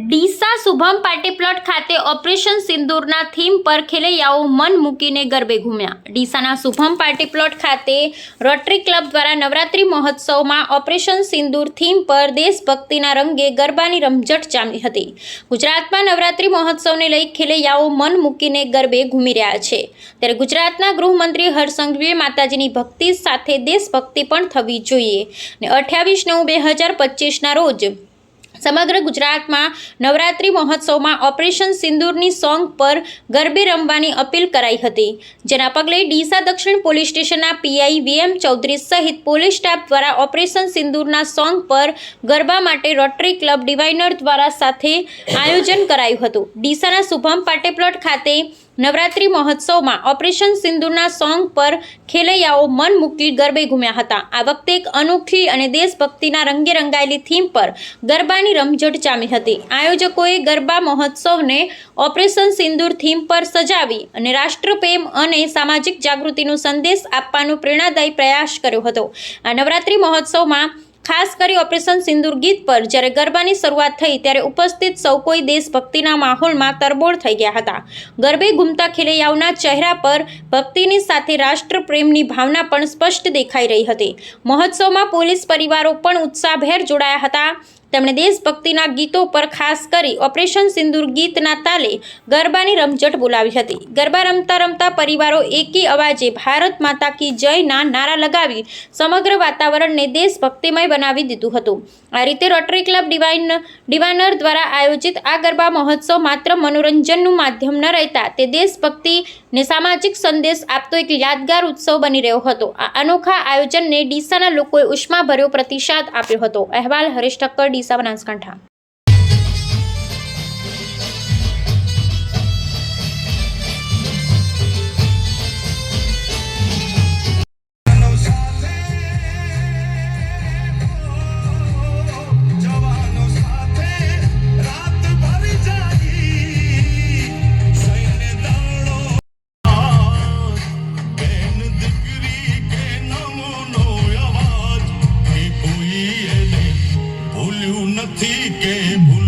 Deesa Shubham party plot ખાતે operation સિંદૂરના theme પર ખેલૈયાઓ મન મૂકીને ગરબે ઘૂમ્યા. ડીસાના શુભમ પાર્ટી પ્લોટ ખાતે રોટરી ક્લબ દ્વારા નવરાત્રિ મહોત્સવમાં ઓપરેશન સિંદૂર થીમ પર દેશભક્તિના રંગે ગરબાની રમઝટ જામી હતી. ગુજરાતમાં નવરાત્રિ મહોત્સવને લઈ ખેલૈયાઓ મન મૂકીને ગરબે ઘૂમી રહ્યા છે. ત્યારે ગુજરાતના ગૃહમંત્રી હરસંઘવીએ માતાજીની ભક્તિ સાથે દેશભક્તિ પણ થવી જોઈએ. ને અઠ્યાવીસ નવ બે હજાર પચીસના રોજ સમગ્ર ગુજરાતમાં નવરાત્રિ મહોત્સવમાં ઓપરેશન સિંદૂરની સોંગ પર ગરબે રમવાની અપીલ કરાઈ હતી, જેના પગલે ડીસા દક્ષિણ પોલીસ સ્ટેશનના પીઆઈ વીએમ ચૌધરી સહિત પોલીસ સ્ટાફ દ્વારા ઓપરેશન સિંદૂરના સોંગ પર ગરબા માટે રોટરી ક્લબ ડિવાઇનર દ્વારા સાથે આયોજન કરાયું હતું. ડીસાના શુભમ પાટેપ્લોટ ખાતે નવરાત્રિ મહોત્સવમાં ઓપરેશન સિંદૂરના સોંગ પર ખેલૈયાઓ મન મૂકી ગરબે ઘૂમ્યા હતા. આ વખતે એક અનોખી અને દેશભક્તિના રંગે રંગાયેલી થીમ પર ગરબાની રમઝટ જામી હતી. આયોજકોએ ગરબા મહોત્સવને ઓપરેશન સિંદૂર થીમ પર સજાવી અને રાષ્ટ્રપ્રેમ અને સામાજિક જાગૃતિનો સંદેશ આપવાનો પ્રેરણાદાયી પ્રયાસ કર્યો હતો. આ નવરાત્રિ મહોત્સવમાં ખાસ કરી ઓપરેશન સિંદૂર ગીત પર, જ્યારે ગરબાની શરૂઆત થઈ ત્યારે ઉપસ્થિત સૌ કોઈ દેશભક્તિના માહોલમાં તરબોળ થઈ ગયા હતા. ગરબે ઘૂમતા ખેલૈયાઓના ચહેરા પર ભક્તિની સાથે રાષ્ટ્રપ્રેમની ભાવના પણ સ્પષ્ટ દેખાઈ રહી હતી. મહોત્સવમાં પોલીસ પરિવારો પણ ઉત્સાહભેર જોડાયા હતા. તેમણે દેશભક્તિના ગીતો પર ખાસ કરી ઓપરેશન સિંદૂર ગીતના તાલે ગરબાની રમઝટ બોલાવી હતી. ગરબા રમતા રમતા પરિવારો એકી અવાજે ભારત માતા કી જયના નારા લગાવી સમગ્ર વાતાવરણને દેશભક્તિમય બનાવી દીધું હતું. આ રીતે રોટરી ક્લબ ડિવાઇન ડિવાઇનર દ્વારા આયોજિત આ ગરબા મહોત્સવ માત્ર મનોરંજનનું માધ્યમ ન રહેતા, તે દેશભક્તિને સામાજિક સંદેશ આપતો એક યાદગાર ઉત્સવ બની રહ્યો હતો. આ અનોખા આયોજનને ડીસાના લોકોએ ઉષ્માભર્યો પ્રતિસાદ આપ્યો હતો. અહેવાલ હરીશ ઠક્કર ડીસા બનાસકાંઠા. बुद्धि के भू